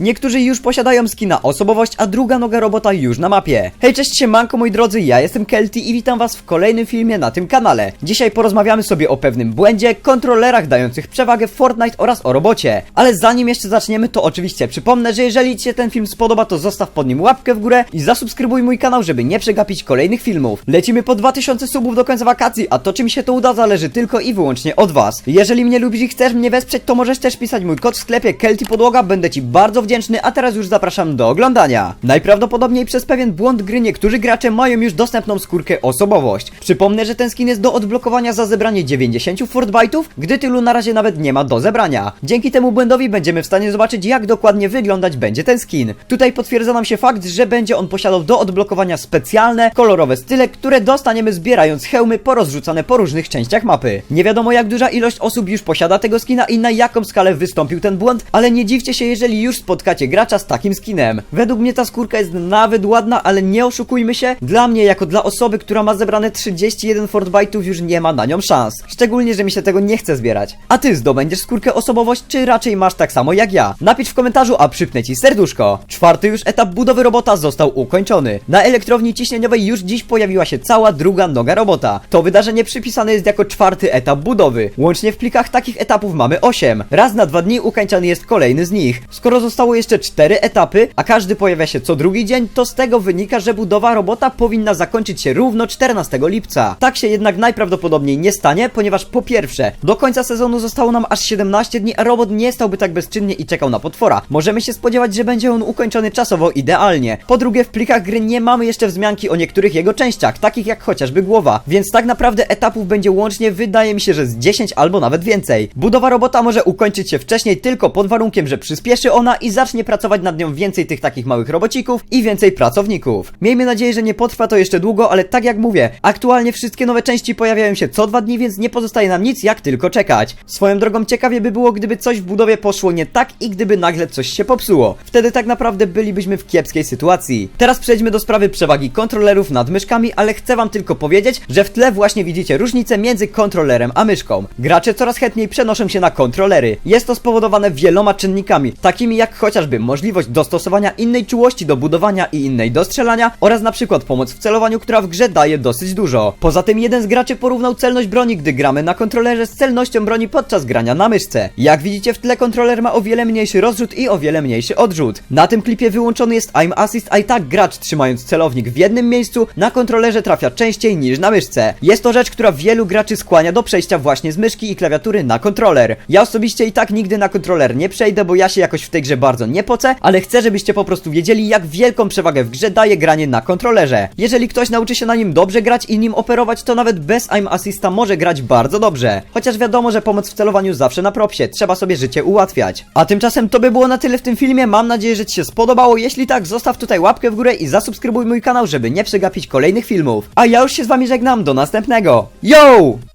Niektórzy już posiadają skina osobowość, a druga noga robota już na mapie. Hej, cześć siemanko moi drodzy, ja jestem Kelty i witam was w kolejnym filmie na tym kanale. Dzisiaj porozmawiamy sobie o pewnym błędzie, kontrolerach dających przewagę w Fortnite oraz o robocie. Ale zanim jeszcze zaczniemy, to oczywiście przypomnę, że jeżeli ci się ten film spodoba, to zostaw pod nim łapkę w górę i zasubskrybuj mój kanał, żeby nie przegapić kolejnych filmów. Lecimy po 2000 subów do końca wakacji, a to czy mi się to uda zależy tylko i wyłącznie od was. Jeżeli mnie lubisz i chcesz mnie wesprzeć, to możesz też pisać mój kod w sklepie Kelty Podłoga, będę ci bardzo wdzięczny, a teraz już zapraszam do oglądania. Najprawdopodobniej przez pewien błąd gry niektórzy gracze mają już dostępną skórkę osobowość. Przypomnę, że ten skin jest do odblokowania za zebranie 90 Fortbyte'ów, gdy tylu na razie nawet nie ma do zebrania. Dzięki temu błędowi będziemy w stanie zobaczyć jak dokładnie wyglądać będzie ten skin. Tutaj potwierdza nam się fakt, że będzie on posiadał do odblokowania specjalne, kolorowe style, które dostaniemy zbierając hełmy porozrzucane po różnych częściach mapy. Nie wiadomo jak duża ilość osób już posiada tego skina i na jaką skalę wystąpił ten błąd, ale nie dziwcie się jeżeli już spotkacie gracza z takim skinem. Według mnie ta skórka jest nawet ładna, ale nie oszukujmy się, dla mnie jako dla osoby, która ma zebrane 31 Fortbyte'ów już nie ma na nią szans. Szczególnie, że mi się tego nie chce zbierać. A ty zdobędziesz skórkę osobowość, czy raczej masz tak samo jak ja? Napisz w komentarzu, a przypnę ci serduszko. Czwarty już etap budowy robota został ukończony. Na elektrowni ciśnieniowej już dziś pojawiła się cała druga noga robota. To wydarzenie przypisane jest jako czwarty etap budowy. Łącznie w plikach takich etapów mamy 8. Raz na dwa dni ukończany jest kolejny z nich. Skoro zostało jeszcze 4 etapy, a każdy pojawia się co drugi dzień, to z tego wynika, że budowa robota powinna zakończyć się równo 14 lipca. Tak się jednak najprawdopodobniej nie stanie, ponieważ po pierwsze, do końca sezonu zostało nam aż 17 dni, a robot nie stałby tak bezczynnie i czekał na potwora. Możemy się spodziewać, że będzie on ukończony czasowo idealnie. Po drugie, w plikach gry nie mamy jeszcze wzmianki o niektórych jego częściach, takich jak chociażby głowa, więc tak naprawdę etapów będzie łącznie, wydaje mi się, że z 10 albo nawet więcej. Budowa robota może ukończyć się wcześniej tylko pod warunkiem, że przyspieszy ona i zacznie pracować nad nią więcej tych takich małych robocików i więcej pracowników. Miejmy nadzieję, że nie potrwa to jeszcze długo, ale tak jak mówię, aktualnie wszystkie nowe części pojawiają się co dwa dni, więc nie pozostaje nam nic jak tylko czekać. Swoją drogą ciekawie by było, gdyby coś w budowie poszło nie tak i gdyby nagle coś się popsuło. Wtedy tak naprawdę bylibyśmy w kiepskiej sytuacji. Teraz przejdźmy do sprawy przewagi kontrolerów nad myszkami, ale chcę wam tylko powiedzieć, że w tle właśnie widzicie różnicę między kontrolerem a myszką. Gracze coraz chętniej przenoszą się na kontrolery. Jest to spowodowane wieloma czynnikami, takimi jak chociażby możliwość dostosowania innej czułości do budowania i innej do strzelania oraz na przykład pomoc w celowaniu, która w grze daje dosyć dużo. Poza tym jeden z graczy porównał celność broni, gdy gramy na kontrolerze z celnością broni podczas grania na myszce. Jak widzicie w tle kontroler ma o wiele mniejszy rozrzut i o wiele mniejszy odrzut. Na tym klipie wyłączony jest aim assist, a i tak gracz trzymając celownik w jednym miejscu na kontrolerze trafia częściej niż na myszce. Jest to rzecz, która wielu graczy skłania do przejścia właśnie z myszki i klawiatury na kontroler. Ja osobiście i tak nigdy na kontroler nie przejdę, bo ja się jakoś w tej grze bardzo nie pocę, ale chcę, żebyście po prostu wiedzieli, jak wielką przewagę w grze daje granie na kontrolerze. Jeżeli ktoś nauczy się na nim dobrze grać i nim operować, to nawet bez aim assista może grać bardzo dobrze. Chociaż wiadomo, że pomoc w celowaniu zawsze na propsie, trzeba sobie życie ułatwiać. A tymczasem to by było na tyle w tym filmie, mam nadzieję, że Ci się spodobało. Jeśli tak, zostaw tutaj łapkę w górę i zasubskrybuj mój kanał, żeby nie przegapić kolejnych filmów. A ja już się z Wami żegnam, do następnego. Yo!